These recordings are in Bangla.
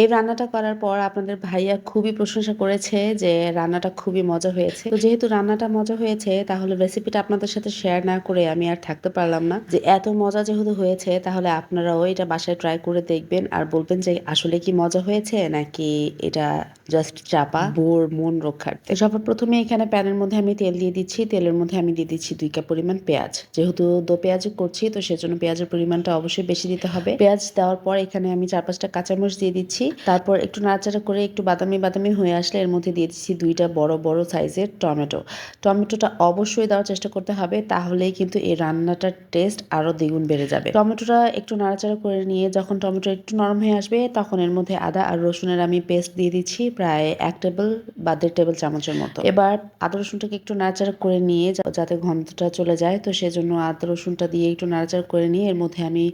এই রান্নাটা করার পর আপনাদের ভাইয়া খুবই প্রশংসা করেছে যে রান্নাটা খুবই মজা হয়েছে। তো যেহেতু রান্নাটা মজা হয়েছে, তাহলে রেসিপিটা আপনাদের সাথে শেয়ার না করে আমি আর থাকতে পারলাম না। যে এত মজা যেহেতু হয়েছে, তাহলে আপনারাও এটা বাসায় ট্রাই করে দেখবেন আর বলবেন যে আসলে কি মজা হয়েছে নাকি এটা জাস্ট চাপা, বোর, মন রক্ষার। সবার প্রথমে এখানে প্যানের মধ্যে আমি তেল দিয়ে দিচ্ছি। তেলের মধ্যে আমি দিয়ে দিচ্ছি দুই কাপ পরিমাণ পেঁয়াজ। যেহেতু দো পেঁয়াজ করছি, তো সেজন্য পেঁয়াজের পরিমাণটা অবশ্যই বেশি দিতে হবে। পেঁয়াজ দেওয়ার পর এখানে আমি চার পাঁচটা কাঁচামরিচ দিয়ে দিচ্ছি। তারপর একটু নাড়াচাড়া করে একটু বাদামি বাদামি হয়ে আসলে এর মধ্যে দিয়ে দিচ্ছি দুইটা বড় বড় সাইজের টমেটো। টমেটোটা অবশ্যই দেওয়ার চেষ্টা করতে হবে, তাহলেই কিন্তু এই রান্নাটার টেস্ট আরও দ্বিগুণ বেড়ে যাবে। টমেটোটা একটু নাড়াচাড়া করে নিয়ে যখন টমেটো একটু নরম হয়ে আসবে, তখন এর মধ্যে আদা আর রসুনের আমি পেস্ট দিয়ে দিচ্ছি প্রায় এক টেবিল বা দেড় টেবিল চামচের মতো। এবার আদা রসুনটাকে একটু নাড়াচাড়া করে নিয়ে যাতে গন্ধটা চলে যায়, তো সেজন্য আদা রসুনটা দিয়ে একটু নাড়াচাড়া করে নিয়ে এর মধ্যে আমি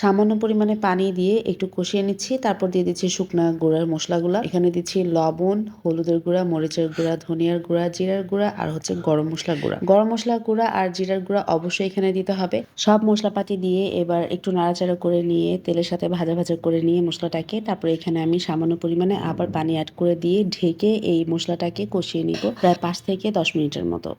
সামান্য পরিমাণে পানি দিয়ে একটু কষিয়ে নিচ্ছি, তারপর দিয়ে দিচ্ছি শুকনা গুঁড়ার মশলাগুলো। এখানে দিচ্ছি লবণ, হলুদের গুঁড়া, মরিচের গুঁড়া, ধনিয়ার গুঁড়া, জিরার গুঁড়া আর হচ্ছে গরম মশলা গুঁড়া। গরম মশলা গুঁড়া আর জিরার গুঁড়া অবশ্যই এখানে দিতে হবে। সব মশলাপাতি দিয়ে এবার একটু নাড়াচাড়া করে নিয়ে, তেলের সাথে ভাজা ভাজা করে নিয়ে মশলাটাকে তারপরে এখানে আমি সামান্য পরিমাণে আবার পানি অ্যাড করে দিয়ে ঢেকে এই মশলাটাকে কষিয়ে নিব প্রায় পাঁচ থেকে দশ মিনিটের মতো।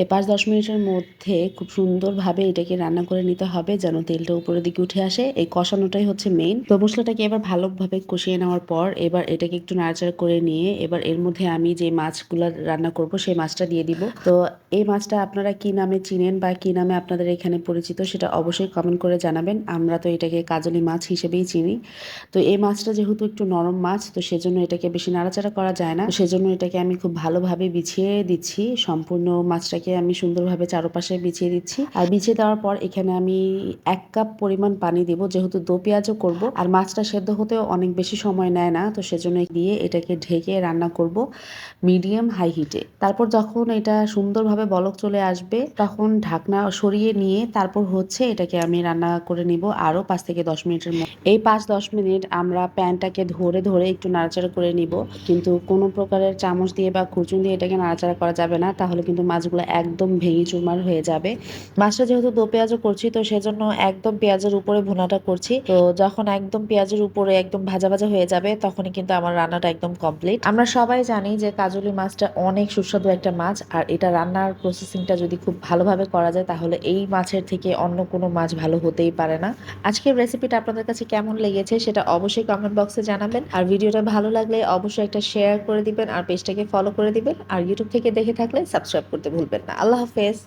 এই পাঁচ দশ মিনিটের মধ্যে খুব সুন্দরভাবে এটাকে রান্না করে নিতে হবে যেন তেলটা উপরের দিকে উঠে আসে। এই কষানোটাই হচ্ছে মেইন তো মশলাটাকে এবার ভালোভাবে কষিয়ে নেওয়ার পর এবার এটাকে একটু নাড়াচাড়া করে নিয়ে এবার এর মধ্যে আমি যে মাছগুলো রান্না করব সেই মাছটা দিয়ে দিব। তো এই মাছটা আপনারা কি নামে চিনেন বা কি নামে আপনাদের এখানে পরিচিত সেটা অবশ্যই কমেন্ট করে জানাবেন। আমরা তো এটাকে কাজলি মাছ হিসেবেই চিনি। তো এই মাছটা যেহেতু একটু নরম মাছ, তো সেজন্য এটাকে বেশি নাড়াচাড়া করা যায় না। সেজন্য এটাকে আমি খুব ভালোভাবে বিছিয়ে দিচ্ছি। সম্পূর্ণ মাছটাকে আমি সুন্দরভাবে চারপাশে বিছিয়ে দিচ্ছি। আর বিছিয়ে দেওয়ার পর এখানে আমি এক কাপ পরিমাণ পানি দিব, যেহেতু দো পেঁয়াজও করব। আর মাছটা সেদ্ধ হতেও অনেক বেশি সময় নেয় না, তো সেজন্য দিয়ে এটাকে ঢেকে রান্না করব মিডিয়াম হাই হিটে তারপর যখন এটা সুন্দরভাবে বলক চলে আসবে, তখন ঢাকনা সরিয়ে নিয়ে তারপর হচ্ছে এটাকে আমি রান্না করে নিব আরও পাঁচ থেকে দশ মিনিটের মধ্যে এই পাঁচ দশ মিনিট আমরা প্যানটাকে ধরে ধরে একটু নাড়াচাড়া করে নিব। কিন্তু কোনো প্রকারের চামচ দিয়ে বা খুরচুন দিয়ে এটাকে নাড়াচাড়া করা যাবে না, তাহলে কিন্তু মাছগুলো একদম ভেঙে চুরমার হয়ে যাবে। মাছটা যেহেতু দো পেঁয়াজও করছি, তো সেজন্য একদম পেঁয়াজের উপরে ভুনাটা করছি। তো যখন একদম পেঁয়াজের উপরে একদম ভাজা ভাজা হয়ে যাবে, তখনই কিন্তু আমার রান্নাটা একদম কমপ্লিট আমরা সবাই জানি যে কাজলি মাছটা অনেক সুস্বাদু একটা মাছ, আর এটা রান্নার প্রসেসিংটা যদি খুব ভালোভাবে করা যায়, তাহলে এই মাছের থেকে অন্য কোনো মাছ ভালো হতেই পারে না। আজকের রেসিপিটা আপনাদের কাছে কেমন লেগেছে সেটা অবশ্যই কমেন্ট বক্সে জানাবেন। আর ভিডিওটা ভালো লাগলে অবশ্যই একটা শেয়ার করে দিবেন, আর পেজটাকে ফলো করে দিবেন। আর ইউটিউব থেকে দেখে থাকলে সাবস্ক্রাইব করতে ভুলবেন না। আল্লাহ হাফেজ।